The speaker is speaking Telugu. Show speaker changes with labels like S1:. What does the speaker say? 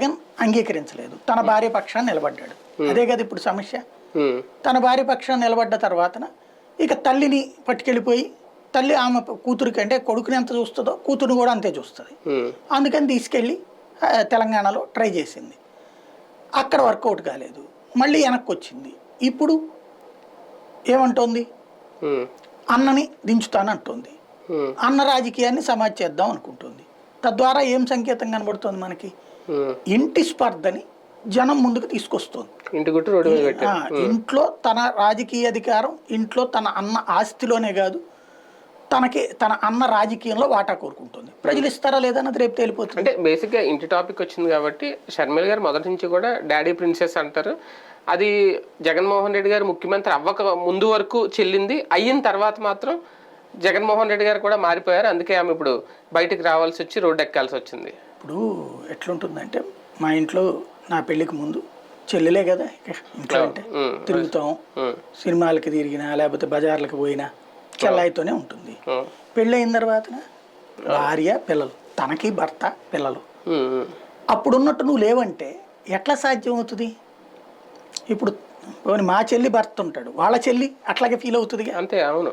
S1: జగన్ అంగీకరించలేదు. తన భార్య పక్షాన్ని నిలబడ్డాడు. అదే కదా ఇప్పుడు సమస్య.
S2: ఉమ్,
S1: తన భార్య పక్షాన్ని నిలబడ్డ తర్వాతన ఇక తల్లిని పట్టుకెళ్ళిపోయి తల్లి ఆమె కూతురికి అంటే కొడుకుని ఎంత చూస్తుందో కూతురుని కూడా అంతే చూస్తుంది. అందుకని తీసుకెళ్ళి తెలంగాణలో ట్రై చేసింది. అక్కడ వర్కౌట్ కాలేదు. మళ్ళీ వెనక్కి వచ్చింది ఇప్పుడు ఏమంటోంది? అన్నని దించుతానంటోంది. అన్న రాజకీయాన్ని సమాజ్ చేద్దాం అనుకుంటుంది. తద్వారా ఏం సంకేతం కనబడుతుంది మనకి. ఇంటి స్పర్ధని జనం ముందుకు తీసుకొస్తుంది. ఇంట్లో తన రాజకీయ అధికారం ఇంట్లో తన అన్న ఆస్తిలోనే కాదు తనకి తన అన్న రాజకీయంలో వాటా కోరుకుంటుంది. ప్రజలు ఇస్తారా లేదా అన్నది రేపు తేలిపోతుంది.
S2: అంటే బేసిక్గా ఇంటి టాపిక్ వచ్చింది కాబట్టి షర్మిల గారు మొదటి నుంచి కూడా డాడీ ప్రిన్సెస్ అంటారు. అది జగన్మోహన్ రెడ్డి గారు ముఖ్యమంత్రి అవ్వక ముందు వరకు చెల్లింది. అయిన తర్వాత మాత్రం జగన్మోహన్ రెడ్డి గారు కూడా మారిపోయారు. అందుకే ఆమె ఇప్పుడు బయటికి రావాల్సి వచ్చి రోడ్డు ఎక్కాల్సి వచ్చింది.
S1: ఇప్పుడు ఎట్లుంటుందంటే మా ఇంట్లో నా పెళ్ళికి ముందు చెల్లెలే కదా ఇంట్లో అంటే తిరుగుతాం సినిమాలకి తిరిగినా లేకపోతే బజార్లకు పోయినా చెల్లాయితోనే ఉంటుంది.
S2: ఉమ్,
S1: పెళ్ళయిన తర్వాత భార్య పిల్లలు. తనకి భర్త పిల్లలు.
S2: ఉమ్, ఉమ్.
S1: అప్పుడు ఉన్నట్టు నువ్వు లేవంటే ఎట్లా సాధ్యం అవుతుంది ఇప్పుడు మా చెల్లి భర్త ఉంటాడు వాళ్ళ చెల్లి అట్లాగే ఫీల్ అవుతుంది
S2: అంతే అవును.